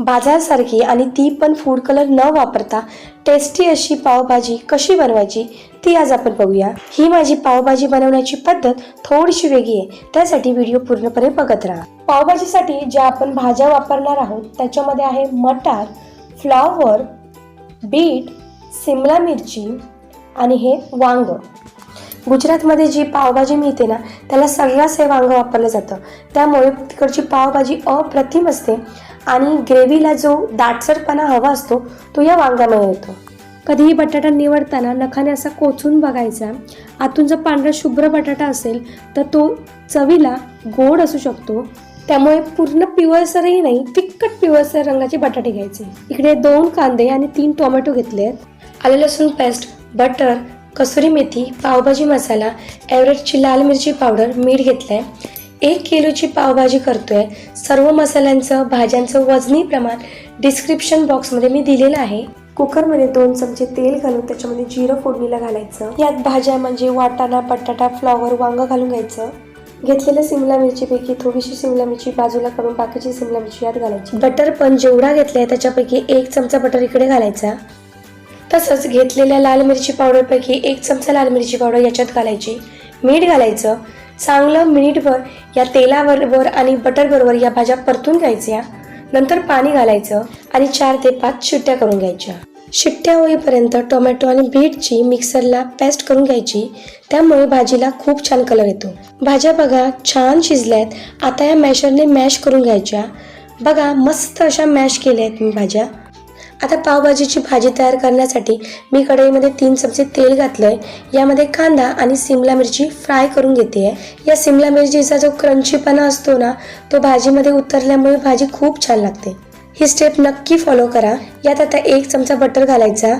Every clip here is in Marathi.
बाजारसारखी आणि ती पण फूड कलर न वापरता टेस्टी अशी पावभाजी कशी बनवायची ती आज आपण बघूया. ही माझी पावभाजी बनवण्याची पद्धत थोडीशी वेगळी आहे. त्यासाठी व्हिडिओ पूर्णपणे बघत राहा. पावभाजीसाठी ज्या आपण भाज्या वापरणार आहोत त्याच्यामध्ये आहे मटार फ्लावर बीट सिमला मिरची आणि हे वांग. गुजरातमध्ये जी पावभाजी मिळते ना त्याला सर्रास हे वांग वापरलं जातं. त्यामुळे तिकडची पावभाजी अप्रतिम असते. आणि ग्रेव्हीला जो दाटसरपणा हवा असतो तो या वांग्यामुळे येतो कधीही बटाटा निवडताना नखाने असा कोचून बघायचा. आतून जर पांढरा शुभ्र बटाटा असेल तर तो चवीला गोड असू शकतो. त्यामुळे पूर्ण पिवळसरही नाही तिखट पिवळसर रंगाचे बटाटे घ्यायचे. इकडे दोन कांदे आणि तीन टोमॅटो घेतले आहेत. आले लसूण पेस्ट बटर कसुरी मेथी पावभाजी मसाला ॲव्हरेजची लाल मिरची पावडर मीठ घेतलं आहे एक किलोची पावभाजी करतोय. सर्व मसाल्यांचं भाज्यांचं वजनी प्रमाण डिस्क्रिप्शन बॉक्समध्ये मी दिलेलं आहे. कुकरमध्ये दोन चमचे तेल घालून त्याच्यामध्ये जिरं फोडणीला घालायचं. यात भाज्या म्हणजे वाटाणा बटाटा फ्लॉवर वांगं घालून घ्यायचं. घेतलेल्या सिमला मिरचीपैकी थोडीशी सिमला मिरची बाजूला काढून बाकीची सिमला मिरची यात घालायची. बटर पण जेवढा घेतलाय त्याच्यापैकी एक चमचा बटर इकडे घालायचा. तसंच घेतलेल्या लाल मिरची पावडरपैकी एक चमचा लाल मिरची पावडर याच्यात घालायची. मीठ घालायचं. चांगलं मिनिटभर या तेलावर वर आणि बटरबरोबर या भाज्या परतून घ्यायच्या. नंतर पाणी घालायचं आणि चार ते पाच शिट्ट्या करून घ्यायच्या. शिट्ट्या होईपर्यंत टोमॅटो आणि बीटची मिक्सरला पेस्ट करून घ्यायची. त्यामुळे भाजीला खूप छान कलर येतो. भाज्या बघा छान शिजल्यात. आता या मॅशरने मॅश करून घ्यायच्या. बघा मस्त अशा मॅश केल्या आहेत मी भाज्या. आता पावभाजीची भाजी तयार करण्यासाठी मी कढईमध्ये तीन चमचे तेल घातलं आहे यामध्ये कांदा आणि सिमला मिरची फ्राय करून घेते आहे या सिमला मिरचीचा जो क्रंचीपणा असतो ना तो भाजीमध्ये उतरल्यामुळे भाजी खूप छान लागते. ही स्टेप नक्की फॉलो करा. यात आता एक चमचा बटर घालायचा.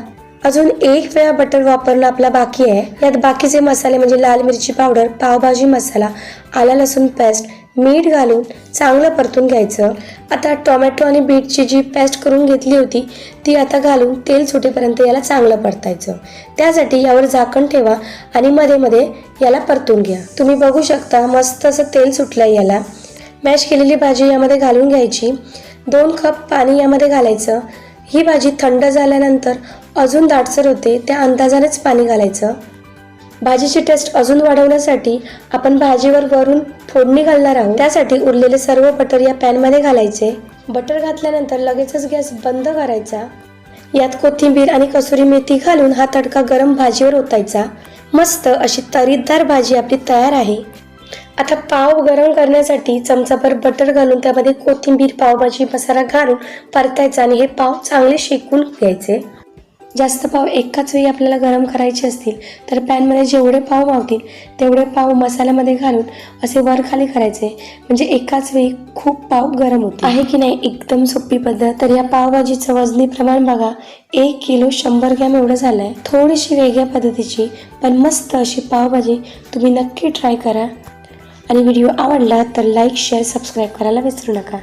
अजून एक वेळा बटर वापरणं आपला बाकी आहे. यात बाकीचे मसाले म्हणजे लाल मिरची पावडर पावभाजी मसाला आला लसूण पेस्ट मीठ घालून चांगलं परतून घ्यायचं. आता टोमॅटो आणि बीटची जी पेस्ट करून घेतली होती ती आता घालून तेल सुटेपर्यंत याला चांगलं परतायचं. त्यासाठी यावर झाकण ठेवा आणि मध्ये मध्ये याला परतून घ्या. तुम्ही बघू शकता मस्त असं तेल सुटलं याला. मॅश केलेली भाजी यामध्ये घालून घ्यायची. दोन कप पाणी यामध्ये घालायचं. ही भाजी थंड झाल्यानंतर अजून दाटसर होते त्या अंदाजानेच पाणी घालायचं. भाजीची टेस्ट अजून वाढवण्यासाठी आपण भाजीवर वरून फोडणी घालणार आहोत. त्यासाठी उरलेले सर्व बटर या पॅनमध्ये घालायचे. बटर घातल्यानंतर लगेचच गॅस बंद करायचा. यात कोथिंबीर आणि कसुरी मेथी घालून हा तडका गरम भाजीवर ओतायचा. मस्त अशी तरीदार भाजी आपली तयार आहे. आता पाव गरम करण्यासाठी चमचाभर बटर घालून त्यामध्ये कोथिंबीर पावभाजी मसाला घालून परतायचा आणि हे पाव चांगले शेकून घ्यायचे. जास्त पाव एकाच वेळी आपल्याला गरम करायचे असतील तर पॅनमध्ये जेवढे पाव मावतील तेवढे पाव मसाल्यामध्ये घालून असे वर खाली करायचे. म्हणजे एकाच वेळी खूप पाव गरम होते आहे की नाही? एकदम सोपी पद्धत. तर या पावभाजीचं वजनी प्रमाण बघा. एक किलो शंभर ग्रॅम एवढं झालं आहे थोडीशी वेगळ्या पद्धतीची पण मस्त अशी पावभाजी तुम्ही नक्की ट्राय करा. आणि व्हिडिओ आवडला तर लाईक शेअर सबस्क्राईब करायला विसरू नका.